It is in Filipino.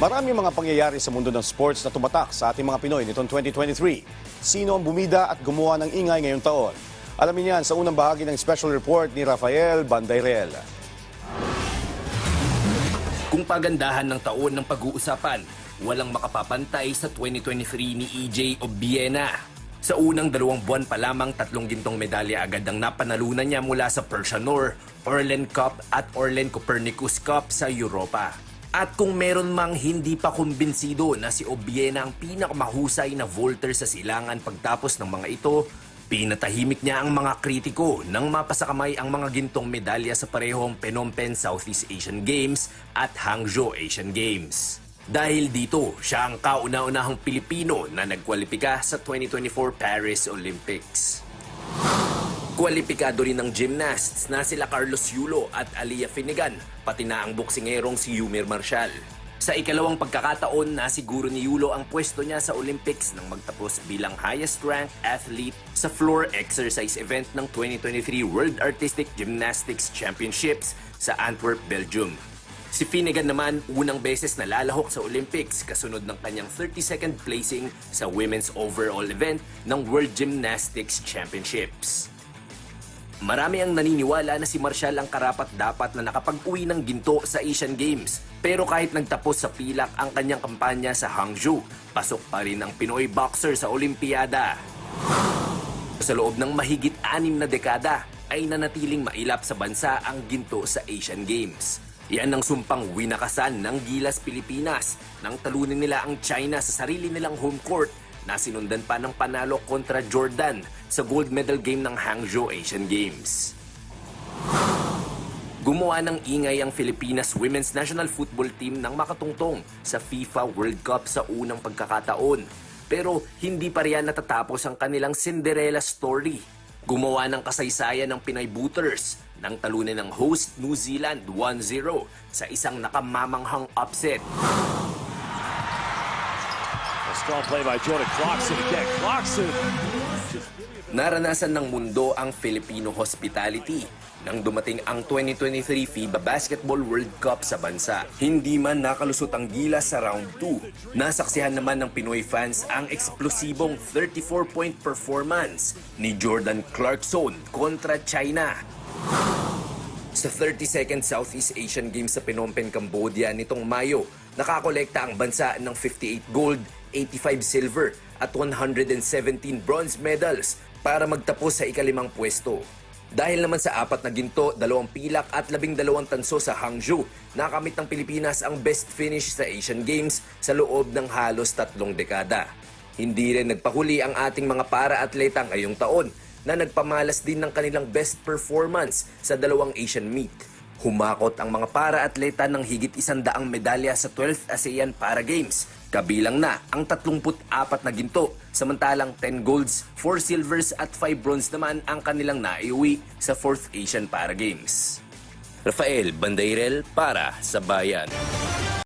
Marami mga pangyayari sa mundo ng sports na tumatak sa ating mga Pinoy nitong 2023. Sino ang bumida at gumawa ng ingay ngayong taon? Alamin yan sa unang bahagi ng special report ni Rafael Bandayrel. Kung pagandahan ng taon ng pag-uusapan, walang makapapantay sa 2023 ni EJ Obiena. Sa unang dalawang buwan pa lamang, tatlong gintong medalya agad ang napanalunan niya mula sa Persianor, Orlen Cup at Orlen Copernicus Cup sa Europa. At kung meron mang hindi pa kumbinsido na si Obiena ang pinakamahusay na vaulter sa silangan pagtapos ng mga ito, Pinatahimik niya ang mga kritiko nang mapasakamay ang mga gintong medalya sa parehong Phnom Penh Southeast Asian Games at Hangzhou Asian Games. Dahil dito, siya ang kauna-unahang Pilipino na nagkwalipika sa 2024 Paris Olympics. Kwalipikado rin ng gymnasts na sila Carlos Yulo at Aliyah Finnegan, pati na ang boksingerong si Yumir Marshall. Sa ikalawang pagkakataon, nasiguro ni Yulo ang pwesto niya sa Olympics nang magtapos bilang highest-ranked athlete sa floor exercise event ng 2023 World Artistic Gymnastics Championships sa Antwerp, Belgium. Si Finnegan naman unang beses na lalahok sa Olympics kasunod ng kanyang 32nd placing sa women's overall event ng World Gymnastics Championships. Marami ang naniniwala na si Marshall ang karapat-dapat na nakapag-uwi ng ginto sa Asian Games. Pero kahit nagtapos sa pilak ang kanyang kampanya sa Hangzhou, pasok pa rin ang Pinoy boxer sa Olimpiada. Sa loob ng mahigit anim na dekada, ay nanatiling mailap sa bansa ang ginto sa Asian Games. Yan ang sumpang winakasan ng Gilas Pilipinas nang talunin nila ang China sa sarili nilang home court na sinundan pa ng panalo kontra Jordan sa gold medal game ng Hangzhou Asian Games. Gumawa ng ingay ang Filipinas Women's National Football Team ng makatungtong sa FIFA World Cup sa unang pagkakataon. Pero hindi pa riyan natatapos ang kanilang Cinderella story. Gumawa ng kasaysayan ng Pinay Booters nang talunin ng host New Zealand 1-0 sa isang nakamamanghang upset. Strong play by Jordan Clarkson again. Clarkson. Naranasan ng mundo ang Filipino hospitality nang dumating ang 2023 FIBA Basketball World Cup sa bansa. Hindi man nakalusot ang gilas sa round 2, nasaksihan naman ng Pinoy fans ang eksplosibong 34-point performance ni Jordan Clarkson kontra China. Sa 32nd Southeast Asian Games sa Phnom Penh, Cambodia nitong Mayo, nakakolekta ang bansa ng 58 gold, 85 silver at 117 bronze medals para magtapos sa ikalimang pwesto. Dahil naman sa apat na ginto, dalawang pilak at labing dalawang tanso sa Hangzhou, nakamit ng Pilipinas ang best finish sa Asian Games sa loob ng halos tatlong dekada. Hindi rin nagpahuli ang ating mga para-atleta ngayong taon na nagpamalas din ng kanilang best performance sa dalawang Asian meet. Humakot ang mga para-atleta ng higit isandaang medalya sa 12th ASEAN Para Games. Kabilang na ang 34 na ginto, samantalang 10 golds, 4 silvers at 5 bronze naman ang kanilang naiuwi sa 4th Asian Para Games. Rafael Bandairel para sa Bayan.